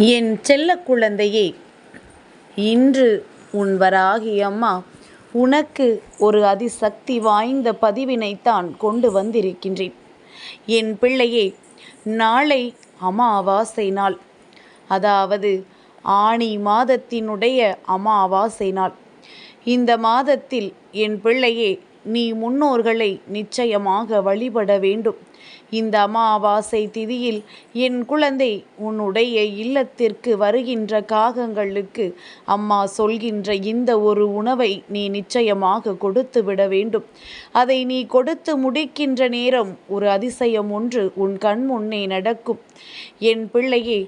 என் செல்ல குழந்தையே இன்று உன் வராகி அம்மா உனக்கு ஒரு அதிசக்தி வாய்ந்த பதிவினைத்தான் கொண்டு வந்திருக்கின்றேன். என் பிள்ளையே நாளை அமாவாசை நாள். அதாவது ஆணி மாதத்தினுடைய அமாவாசை நாள். இந்த மாதத்தில் என் பிள்ளையே நீ முன்னோர்களை நிச்சயமாக வழிபட வேண்டும். இந்த அமாவாசை திதியில் என் குழந்தை உன்னுடைய இல்லத்திற்கு வருகின்ற காகங்களுக்கு அம்மா சொல்கின்ற இந்த ஒரு உணவை நீ நிச்சயமாக கொடுத்து விட வேண்டும். அதை நீ கொடுத்து முடிக்கின்ற நேரம் ஒரு அதிசயம் ஒன்று உன் கண் முன்னே நடக்கும். என் பிள்ளையே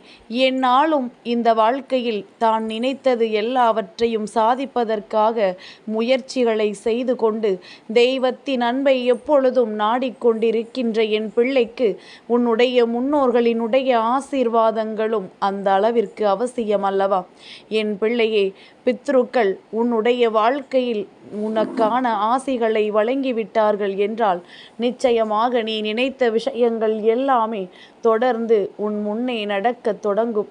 என்னாலும் இந்த வாழ்க்கையில் தான் நினைத்தது எல்லாவற்றையும் சாதிப்பதற்காக முயற்சிகளை செய்து கொண்டு தெய்வத்தின் அன்பை எப்பொழுதும் நாடிக்கொண்டிருக்கின்ற என் பிள்ளைக்கு உன்னுடைய முன்னோர்களினுடைய ஆசீர்வாதங்களும் அந்த அளவிற்கு அவசியம் அல்லவா என் பிள்ளையே பித்ருக்கள் உன்னுடைய வாழ்க்கையில் உனக்கான ஆசிகளை வழங்கிவிட்டார்கள் என்றால் நிச்சயமாக நீ நினைத்த விஷயங்கள் எல்லாமே தொடர்ந்து உன் முன்னே நடக்கத் தொடங்கும்.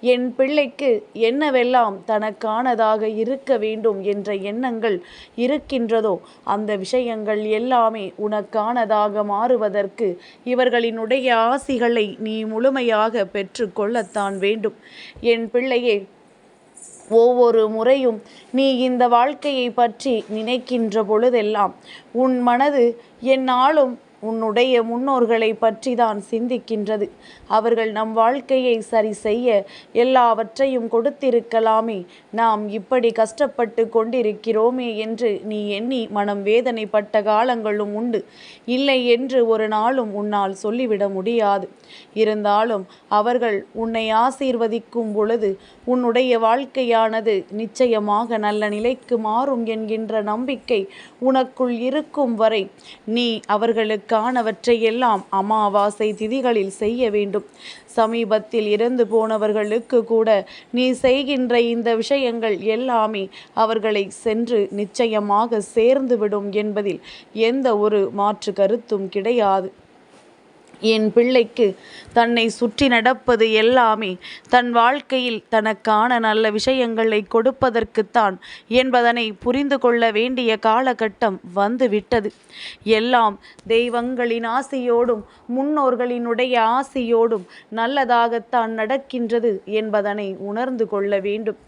என் பிள்ளைக்கு என்னவெல்லாம் தனக்கானதாக இருக்க வேண்டும் என்ற எண்ணங்கள் இருக்கின்றதோ அந்த விஷயங்கள் எல்லாமே உனக்கானதாக மாறுவதற்கு இவர்களினுடைய ஆசிகளை நீ முழுமையாக பெற்றுக்கொள்ளத்தான் வேண்டும். என் பிள்ளையே ஒவ்வொரு முறையும் நீ இந்த வாழ்க்கையை பற்றி நினைக்கின்ற பொழுதெல்லாம் உன் மனது என்னாலும் உன்னுடைய முன்னோர்களை பற்றி தான் சிந்திக்கின்றது. அவர்கள் நம் வாழ்க்கையை சரி செய்ய எல்லாவற்றையும் கொடுத்திருக்கலாமே. நாம் இப்படி கஷ்டப்பட்டு கொண்டிருக்கிறோமே என்று நீ எண்ணி மனம் வேதனைப்பட்ட காலங்களும் உண்டு. இல்லை என்று ஒரு நாளும் உன்னால் சொல்லிவிட முடியாது. இருந்தாலும் அவர்கள் உன்னை ஆசீர்வதிக்கும் பொழுது உன்னுடைய வாழ்க்கையானது நிச்சயமாக நல்ல நிலைக்கு மாறும் என்கின்ற நம்பிக்கை உனக்குள் இருக்கும் வரை நீ அவர்களுக்கு காணவற்றையெல்லாம் அமாவாசை திதிகளில் செய்ய வேண்டும். சமீபத்தில் இறந்து போனவர்களுக்கு கூட நீ செய்கின்ற இந்த விஷயங்கள் எல்லாமே அவர்களை சென்று நிச்சயமாக சேர்ந்துவிடும் என்பதில் எந்த ஒரு மாற்று கருத்தும் கிடையாது. என் பிள்ளைக்கு தன்னை சுற்றி நடப்பது எல்லாமே தன் வாழ்க்கையில் தனக்கான நல்ல விஷயங்களை கொடுப்பதற்குத்தான் என்பதனை புரிந்து கொள்ள வேண்டிய காலகட்டம் வந்துவிட்டது. எல்லாம் தெய்வங்களின் ஆசையோடும் முன்னோர்களினுடைய ஆசையோடும் நல்லதாகத்தான் நடக்கின்றது என்பதனை உணர்ந்து கொள்ள வேண்டும்.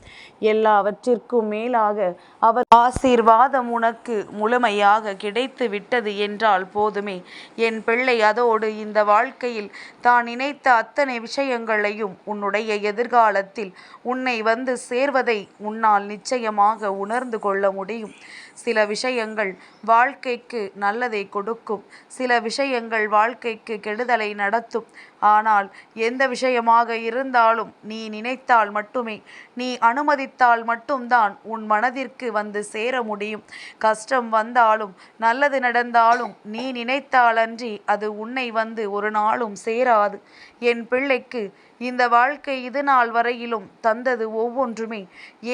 எல்லாவற்றிற்கும் மேலாக அவர் ஆசீர்வாதம் உனக்கு முழுமையாக கிடைத்து விட்டது என்றால் போதுமே. என் பிள்ளை அதோடு இந்த வாழ்க்கையில் தான் நினைத்த அத்தனை விஷயங்களையும் உன்னுடைய எதிர்காலத்தில் உன்னை வந்து சேர்வதை உன்னால் நிச்சயமாக உணர்ந்து கொள்ள முடியும். சில விஷயங்கள் வாழ்க்கைக்கு நல்லதை கொடுக்கும். சில விஷயங்கள் வாழ்க்கைக்கு கெடுதலை நடத்தும். ஆனால் எந்த விஷயமாக இருந்தாலும் நீ நினைத்தால் மட்டுமே நீ அனுமதித்தால் மட்டும்தான் உன் மனதிற்கு வந்து சேர முடியும். கஷ்டம் வந்தாலும் நல்லது நடந்தாலும் நீ நினைத்தாலன்றி அது உன்னை வந்து ஒரு நாளும் சேராது. என் பிள்ளைக்கு இந்த வாழ்க்கை இது நாள் வரையிலும் தந்தது ஒவ்வொன்றுமே.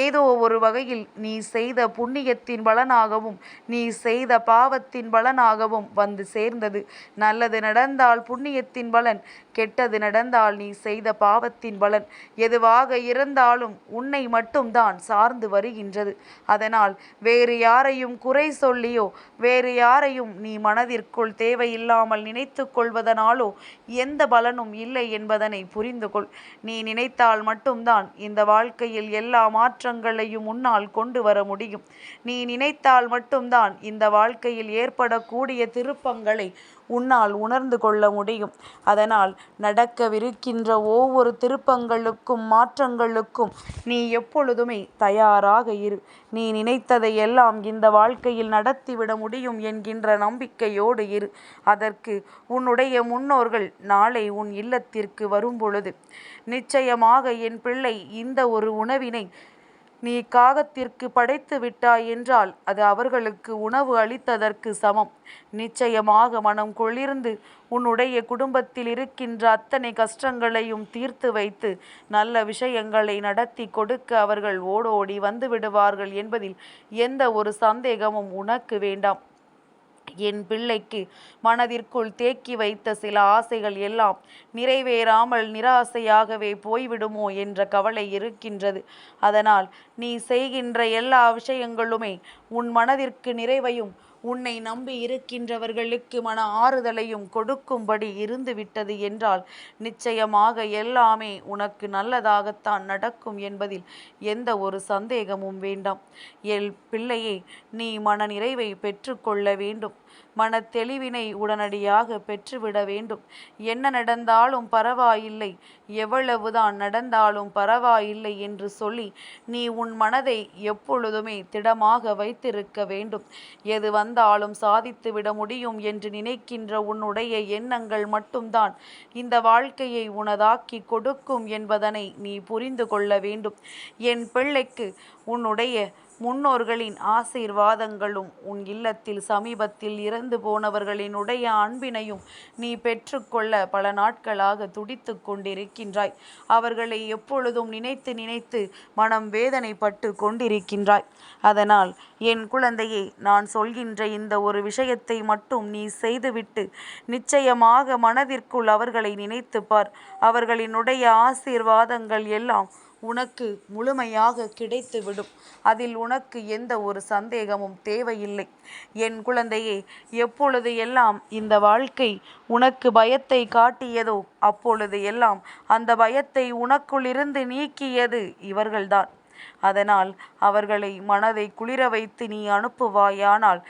ஏதோ ஒரு வகையில் நீ செய்த புண்ணியத்தின் பலனாகவும் நீ செய்த பாவத்தின் பலனாகவும் வந்து சேர்ந்தது. நல்லது நடந்தால் புண்ணியத்தின் பலன் கெட்டது நடந்தால் நீ செய்த பாவத்தின் பலன். எதுவாக இருந்தாலும் உன்னை மட்டும்தான் சார்ந்து வருகின்றது. அதனால் வேறு யாரையும் குறை சொல்லியோ வேறு யாரையும் நீ மனதிற்குள் தேவையில்லாமல் நினைத்து கொள்வதனாலோ எந்த பலனும் இல்லை என்பதனை புரிந்து கொள் நீ நினைத்தால் மட்டும்தான் இந்த வாழ்க்கையில் எல்லா மாற்றங்களையும் உன்னால் கொண்டு வர முடியும். நீ நினைத்தால் மட்டும்தான் இந்த வாழ்க்கையில் ஏற்படக்கூடிய திருப்பங்களை உன்னால் உணர்ந்து கொள்ள முடியும். அதனால் நடக்கவிருக்கின்ற ஒவ்வொரு திருப்பங்களுக்கும் மாற்றங்களுக்கும் நீ எப்பொழுதுமே தயாராக இரு. நீ நினைத்ததை எல்லாம் இந்த வாழ்க்கையில் நடத்திவிட முடியும் என்கின்ற நம்பிக்கையோடு இரு. அதற்கு உன்னுடைய முன்னோர்கள் நாளை உன் இல்லத்திற்கு வரும்பொழுது நிச்சயமாக என் பிள்ளை இந்த ஒரு உணவினை நீ காகத்திற்கு படைத்து விட்டாய் என்றால் அது அவர்களுக்கு உணவு அளித்ததற்கு சமம். நிச்சயமாக மனம் குளிர்ந்து உன்னுடைய குடும்பத்தில் இருக்கின்ற அத்தனை கஷ்டங்களையும் தீர்த்து வைத்து நல்ல விஷயங்களை நடத்தி கொடுக்க அவர்கள் ஓடோடி வந்து விடுவார்கள் என்பதில் எந்த ஒரு சந்தேகமும் உனக்கு வேண்டாம். என் பிள்ளைக்கு மனதிற்குள் தேக்கி வைத்த சில ஆசைகள் எல்லாம் நிறைவேறாமல் நிராசையாகவே போய்விடுமோ என்ற கவலை இருக்கின்றது. அதனால் நீ செய்கின்ற எல்லா விஷயங்களுமே உன் மனதிற்கு நிறைவையும் உன்னை நம்பி இருக்கின்றவர்களுக்கு மன ஆறுதலையும் கொடுக்கும்படி இருந்துவிட்டது என்றால் நிச்சயமாக எல்லாமே உனக்கு நல்லதாகத்தான் நடக்கும் என்பதில் எந்த ஒரு சந்தேகமும் வேண்டாம். எல் பிள்ளையே நீ மன நிறைவை பெற்றுக்கொள்ள வேண்டும். மன தெளிவினை உடனடியாக பெற்றுவிட வேண்டும். என்ன நடந்தாலும் பரவாயில்லை. எவ்வளவுதான் நடந்தாலும் பரவாயில்லை என்று சொல்லி நீ உன் மனதை எப்பொழுதுமே திடமாக வைத்திருக்க வேண்டும். எது வந்தாலும் சாதித்துவிட முடியும் என்று நினைக்கின்ற உன்னுடைய எண்ணங்கள் மட்டும்தான் இந்த வாழ்க்கையை உனதாக்கி கொடுக்கும் என்பதனை நீ புரிந்து கொள்ள வேண்டும். என் பிள்ளைக்கு உன்னுடைய முன்னோர்களின் ஆசீர்வாதங்களும் உன் இல்லத்தில் சமீபத்தில் இறந்து போனவர்களினுடைய அன்பினையும் நீ பெற்றுக்கொள்ள பல நாட்களாக துடித்து கொண்டிருக்கின்றாய். அவர்களை எப்பொழுதும் நினைத்து நினைத்து மனம் வேதனைப்பட்டு கொண்டிருக்கின்றாய். அதனால் என் குழந்தையே நான் சொல்கின்ற இந்த ஒரு விஷயத்தை மட்டும் நீ செய்துவிட்டு நிச்சயமாக மனதிற்குள் அவர்களை நினைத்துப்பார் அவர்களினுடைய ஆசீர்வாதங்கள் எல்லாம் உனக்கு முழுமையாக கிடைத்துவிடும். அதில் உனக்கு எந்த ஒரு சந்தேகமும் தேவையில்லை. என் குழந்தையே எப்பொழுது எல்லாம் இந்த வாழ்க்கை உனக்கு பயத்தை காட்டியதோ அப்பொழுது எல்லாம் அந்த பயத்தை உனக்குள்ளிருந்து நீக்கியது இவர்கள்தான். அதனால் அவர்களை மனதை குளிர வைத்து நீ அனுப்புவாயானால்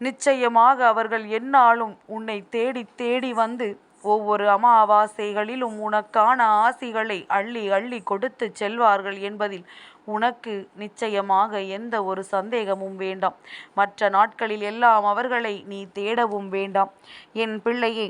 நிச்சயமாக அவர்கள் என்னாலும் உன்னை தேடி தேடி வந்து ஒவ்வொரு அமாவாசைகளிலும் உனக்கான ஆசிகளை அள்ளி அள்ளி கொடுத்து செல்வார்கள் என்பதில் உனக்கு நிச்சயமாக எந்த ஒரு சந்தேகமும் வேண்டாம். மற்ற நாட்களில் எல்லாம் அவர்களை நீ தேடவும் வேண்டாம். என் பிள்ளையே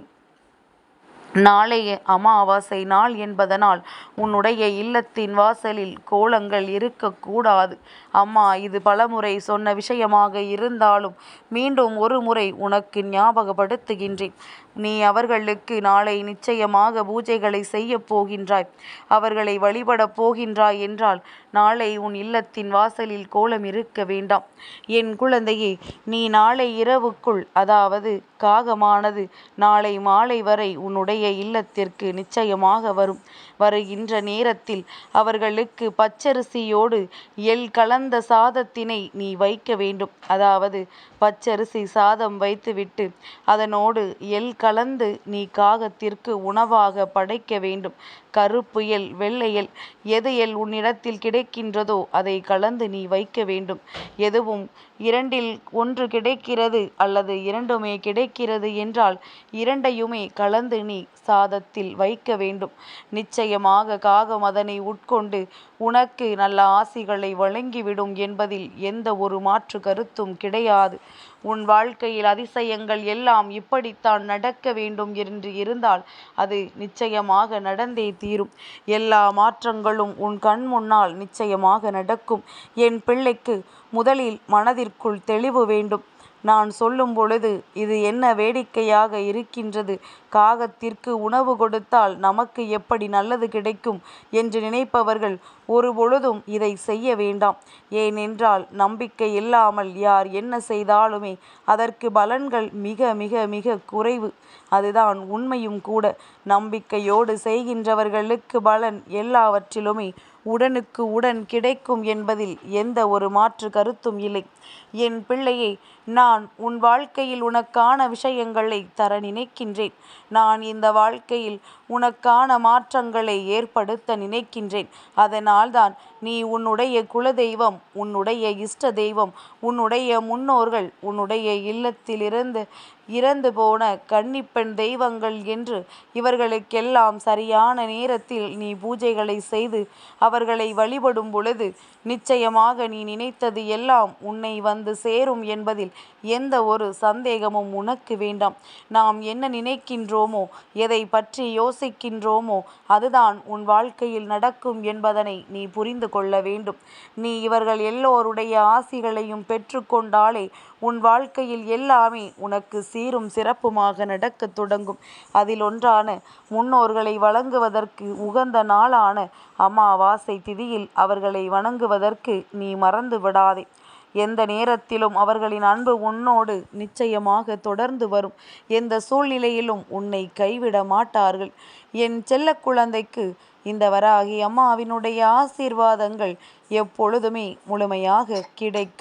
நாளைய அமாவாசை நாள் என்பதனால் உன்னுடைய இல்லத்தின் வாசலில் கோலங்கள் இருக்கக்கூடாது அம்மா இது பலமுறை சொன்ன விஷயமாக இருந்தாலும் மீண்டும் ஒரு முறை உனக்கு ஞாபகப்படுத்துகின்றேன். நீ அவர்களுக்கு நாளை நிச்சயமாக பூஜைகளை செய்யப் போகின்றாய். அவர்களை வழிபடப் போகின்றாய் என்றால் நாளை உன் இல்லத்தின் வாசலில் கோலம் இருக்க வேண்டாம். என் குழந்தையே நீ நாளை இரவுக்குள் அதாவது காகமானது நாளை மாலை வரை உன்னுடைய இல்லத்திற்கு நிச்சயமாக வரும். வருகின்ற நேரத்தில் அவர்களுக்கு பச்சரிசியோடு எள் கலந்த சாதத்தினை நீ வைக்க வேண்டும். அதாவது பச்சரிசி சாதம் வைத்துவிட்டு அதனோடு எல் கலந்து நீ காகத்திற்கு உணவாக படைக்க வேண்டும். கருப்பு வெள்ளையல் வெள்ளை எது உன்னிடத்தில் கிடைக்கின்றதோ அதை கலந்து நீ வைக்க வேண்டும். எதுவும் இரண்டில் ஒன்று கிடைக்கிறது அல்லது இரண்டுமே கிடைக்கிறது என்றால் இரண்டையுமே கலந்து நீ சாதத்தில் வைக்க வேண்டும். நிச்சயமாக காகம் அதனை உட்கொண்டு உனக்கு நல்ல ஆசிகளை வழங்கிவிடும் என்பதில் எந்த ஒரு மாற்று கருத்தும் கிடையாது. உன் வாழ்க்கையில் அதிசயங்கள் எல்லாம் இப்படித்தான் நடக்க வேண்டும் என்று இருந்தால் அது நிச்சயமாக நடந்தே தீரும். எல்லா மாற்றங்களும் உன் கண் முன்னால் நிச்சயமாக நடக்கும். என் பிள்ளைக்கு முதலில் மனதிற்குள் தெளிவு வேண்டும். நான் சொல்லும் பொழுது இது என்ன வேடிக்கையாக இருக்கின்றது? காகத்திற்கு உணவு கொடுத்தால் நமக்கு எப்படி நல்லது கிடைக்கும் என்று நினைப்பவர்கள் ஒருபொழுதும் இதை செய்ய வேண்டாம். ஏனென்றால் நம்பிக்கை இல்லாமல் யார் என்ன செய்தாலுமே அதற்கு பலன்கள் மிக மிக மிக குறைவு. அதுதான் உண்மையும் கூட. நம்பிக்கையோடு செய்கின்றவர்களுக்கு பலன் எல்லாவற்றிலுமே உடனுக்கு உடன் கிடைக்கும் என்பதில் எந்த ஒரு மாற்று கருத்தும் இல்லை. என் பிள்ளையே நான் உன் வாழ்க்கையில் உனக்கான விஷயங்களை தர நினைக்கின்றேன். நான் இந்த வாழ்க்கையில் உனக்கான மாற்றங்களை ஏற்படுத்த நினைக்கின்றேன். அதனால்தான் நீ உன்னுடைய குலதெய்வம் உன்னுடைய இஷ்ட தெய்வம் உன்னுடைய முன்னோர்கள் உன்னுடைய இல்லத்திலிருந்து இறந்து போன கன்னிப்பெண் தெய்வங்கள் என்று இவர்களுக்கெல்லாம் சரியான நேரத்தில் நீ பூஜைகளை செய்து அவர்களை வழிபடும் பொழுது நிச்சயமாக நீ நினைத்தது எல்லாம் உன்னை வந்து சேரும் என்பதில் எந்த ஒரு சந்தேகமும் உனக்கு வேண்டாம். நாம் என்ன நினைக்கின்றோமோ எதை பற்றி யோசிக்கின்றோமோ? அதுதான் உன் வாழ்க்கையில் நடக்கும் என்பதனை நீ புரிந்து கொள்ள வேண்டும். நீ இவர்கள் எல்லோருடைய ஆசிகளையும் பெற்றுக்கொண்டாலே உன் வாழ்க்கையில் எல்லாமே உனக்கு சீரும் சிறப்புமாக நடக்கத் தொடங்கும். அதில் ஒன்றான முன்னோர்களை வழங்குவதற்கு உகந்த நாளான அமாவாசை திதியில் அவர்களை வணங்குவதற்கு நீ மறந்து விடாதே எந்த நேரத்திலும் அவர்களின் அன்பு உன்னோடு நிச்சயமாக தொடர்ந்து வரும். எந்த சூழ்நிலையிலும் உன்னை கைவிட மாட்டார்கள். என் செல்ல குழந்தைக்கு இந்த வராகி அம்மாவினுடைய ஆசீர்வாதங்கள் எப்பொழுதுமே முழுமையாக கிடைக்கும்.